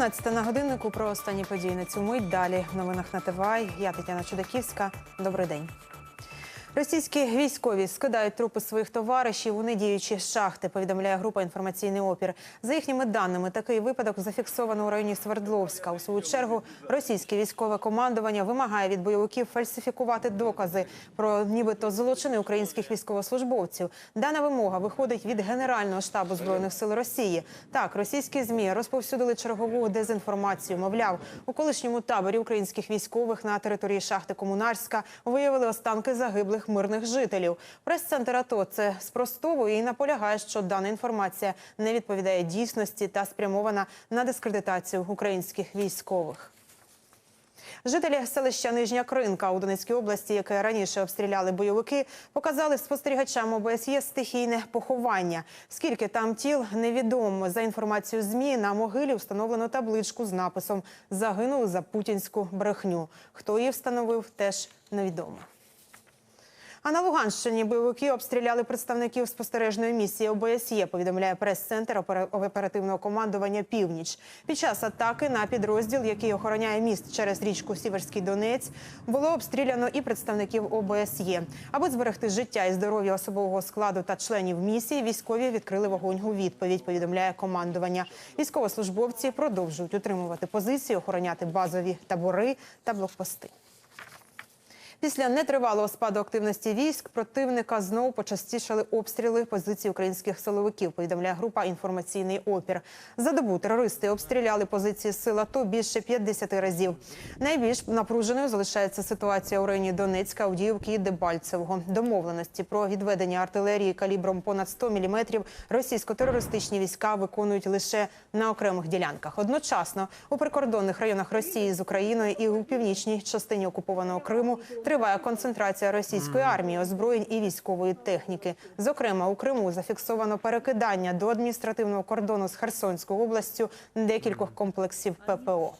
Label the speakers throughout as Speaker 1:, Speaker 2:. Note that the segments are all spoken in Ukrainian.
Speaker 1: 12 на годиннику про останні події на цю мить. Далі в новинах на ТВА. Я Тетяна Чудаківська. Добрий день. Російські військові скидають трупи своїх товаришів у недіючі шахти. Повідомляє група інформаційний опір. За їхніми даними, такий випадок зафіксовано у районі Свердловська. У свою чергу російське військове командування вимагає від бойовиків фальсифікувати докази про нібито злочини українських військовослужбовців. Дана вимога виходить від Генерального штабу збройних сил Росії. Так, російські змі розповсюдили чергову дезінформацію. Мовляв, у колишньому таборі українських військових на території шахти Комунарська виявили останки загиблих мирних жителів. Прес-центр АТО це спростовує і наполягає, що дана інформація не відповідає дійсності та спрямована на дискредитацію українських військових. Жителі селища Нижня Кринка у Донецькій області, яке раніше обстріляли бойовики, показали спостерігачам ОБСЄ стихійне поховання. Скільки там тіл невідомо. За інформацією змі на могилі встановлено табличку з написом Загинули за путінську брехню. Хто її встановив, теж невідомо. А на Луганщині бойовики обстріляли представників спостережної місії ОБСЄ, повідомляє прес-центр оперативного командування Північ. Під час атаки на підрозділ, який охороняє міст через річку Сіверський Донець, було обстріляно і представників ОБСЄ. Аби зберегти життя і здоров'я особового складу та членів місії, військові відкрили вогонь у відповідь. Повідомляє командування. Військовослужбовці продовжують утримувати позиції, охороняти базові табори та блокпости. Після нетривалого спаду активності військ противника знову почастішали обстріли позицій українських силовиків. Повідомляє група інформаційний опір. За добу терористи обстріляли позиції сил АТО більше 50 разів. Найбільш напруженою залишається ситуація у районі Донецька, Авдіївки і Дебальцевого. Домовленості про відведення артилерії калібром понад 100 мм російсько-терористичні війська виконують лише на окремих ділянках. Одночасно у прикордонних районах Росії з Україною і у північній частині окупованого Криму триває концентрація російської армії, озброєнь і військової техніки. Зокрема, у Криму зафіксовано перекидання до адміністративного кордону з Херсонською областю декількох комплексів ППО.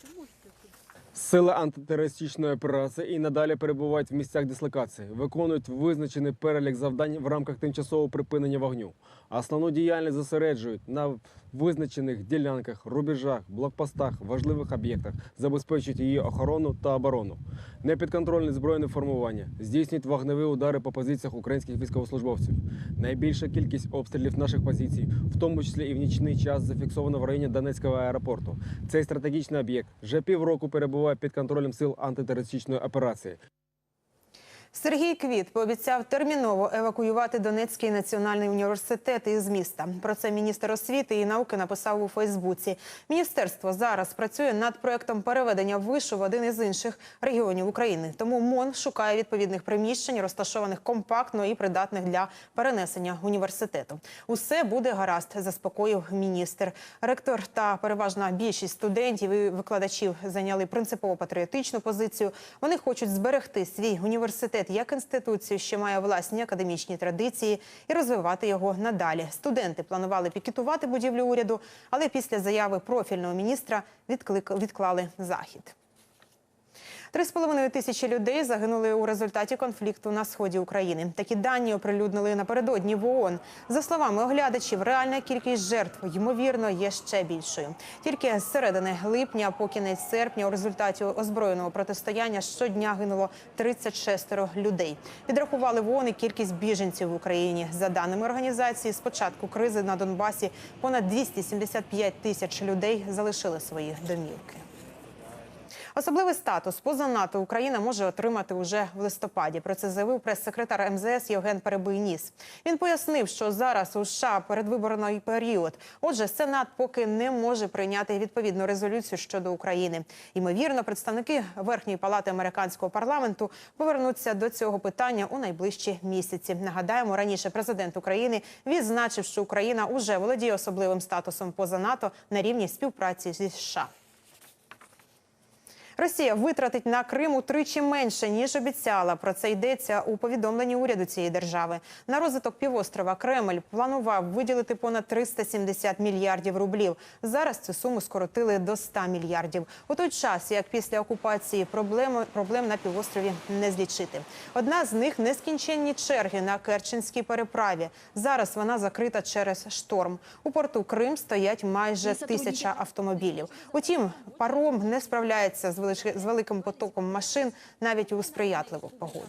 Speaker 2: Сили антитерористичної операції і надалі перебувають в місцях дислокації, виконують визначений перелік завдань в рамках тимчасового припинення вогню. Основну діяльність зосереджують на визначених ділянках, рубежах, блокпостах, важливих об'єктах, забезпечують її охорону та оборону. Непідконтрольне збройне формування здійснюють вогневі удари по позиціях українських військовослужбовців. Найбільша кількість обстрілів наших позицій, в тому числі і в нічний час, зафіксовано в районі Донецького аеропорту. Цей стратегічний об'єкт вже півроку перебуває під контролем сил антитерористичної операції.
Speaker 1: Сергій Квіт пообіцяв терміново евакуювати Донецький національний університет із міста. Про це міністр освіти і науки написав у Фейсбуці. Міністерство зараз працює над проектом переведення вишу в один із інших регіонів України. Тому МОН шукає відповідних приміщень, розташованих компактно і придатних для перенесення університету. Усе буде гаразд, заспокоїв міністр. Ректор та переважна більшість студентів і викладачів зайняли принципово патріотичну позицію. Вони хочуть зберегти свій університет як інституцію, що має власні академічні традиції, і розвивати його надалі. Студенти планували пікетувати будівлю уряду, але після заяви профільного міністра відклик... відклали захід. Три з половиною тисячі людей загинули у результаті конфлікту на сході України. Такі дані оприлюднили напередодні в ООН. За словами оглядачів, реальна кількість жертв ймовірно є ще більшою. Тільки з середини липня по кінець серпня у результаті озброєного протистояння щодня гинуло 36 людей. Підрахували в ООН і кількість біженців в Україні. За даними організації, з початку кризи на Донбасі понад 275 тисяч людей залишили свої домівки. Особливий статус поза НАТО Україна може отримати уже в листопаді. Про це заявив прес-секретар МЗС Євген Перебийніс. Він пояснив, що зараз у США передвиборний період. Отже, Сенат поки не може прийняти відповідну резолюцію щодо України. Ймовірно, представники верхньої палати американського парламенту повернуться до цього питання у найближчі місяці. Нагадаємо, раніше президент України відзначив, що Україна уже володіє особливим статусом поза НАТО на рівні співпраці зі США. Росія витратить на Крим утричі менше ніж обіцяла. Про це йдеться у повідомленні уряду цієї держави. На розвиток півострова Кремль планував виділити понад 370 мільярдів рублів. Зараз цю суму скоротили до 100 мільярдів. У той час, як після окупації проблеми проблем на півострові не злічити. Одна з них нескінченні черги на Керченській переправі. Зараз вона закрита через шторм. У порту Крим стоять майже тисяча автомобілів. Утім, паром не справляється з велич- з великим потоком машин навіть у сприятливу погоду.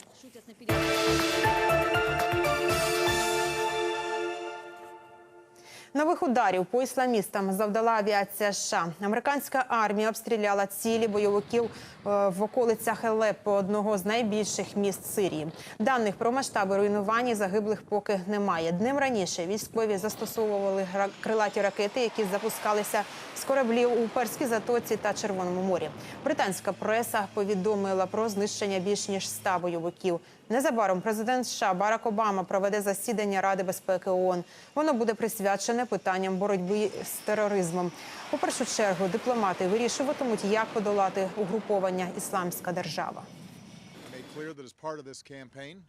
Speaker 1: Нових ударів по ісламістам завдала авіація США. Американська армія обстріляла цілі бойовиків е, в околицях Алеппо, одного з найбільших міст Сирії. Даних про масштаби руйнувань і загиблих поки немає. Днем раніше військові застосовували крилаті ракети, які запускалися з кораблів у Перській затоці та Червоному морі. Британська преса повідомила про знищення більш ніж 100 бойовиків. Незабаром президент США Барак Обама проведе засідання Ради безпеки ООН. Воно буде присвячене питанням боротьби з тероризмом. У першу чергу дипломати вирішуватимуть, як подолати угруповання Ісламська держава.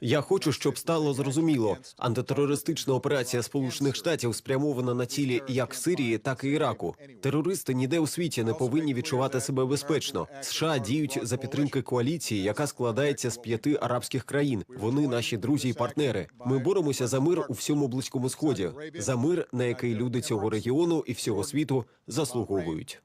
Speaker 3: Я хочу, щоб стало зрозуміло, антитерористична операція Сполучених Штатів спрямована на цілі як Сирії, так і Іраку. Терористи ніде у світі не повинні відчувати себе безпечно. США діють за підтримки коаліції, яка складається з п'яти арабських країн. Вони наші друзі і партнери. Ми боремося за мир у всьому близькому сході, за мир, на який люди цього регіону і всього світу заслуговують.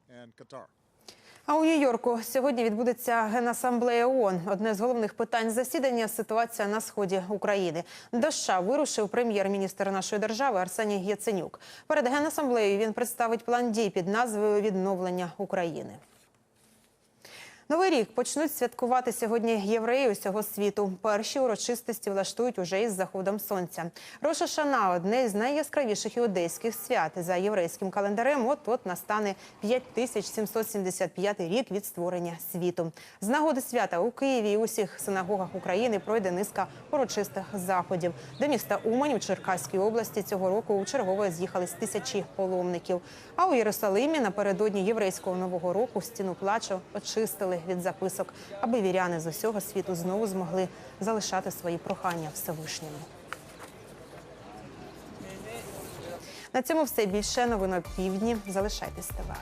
Speaker 1: А у Нью-Йорку сьогодні відбудеться генасамблея ООН. Одне з головних питань засідання ситуація на сході України. До США вирушив прем'єр-міністр нашої держави Арсеній Яценюк. Перед генасамблеєю він представить план дій під назвою Відновлення України. Новий рік почнуть святкувати сьогодні євреї усього світу. Перші урочистості влаштують уже із заходом сонця. Роша Шана – одне з найяскравіших іудейських свят. За єврейським календарем от-от настане 5775 рік від створення світу. З нагоди свята у Києві і усіх синагогах України пройде низка урочистих заходів. До міста Умань у Черкаській області цього року у чергове з'їхались тисячі паломників. А у Єрусалимі напередодні єврейського нового року стіну плачу очистили від записок, аби віряни з усього світу знову змогли залишати свої прохання Всевишньому. На цьому все більше новин о півдні. Залишайтесь ТВА.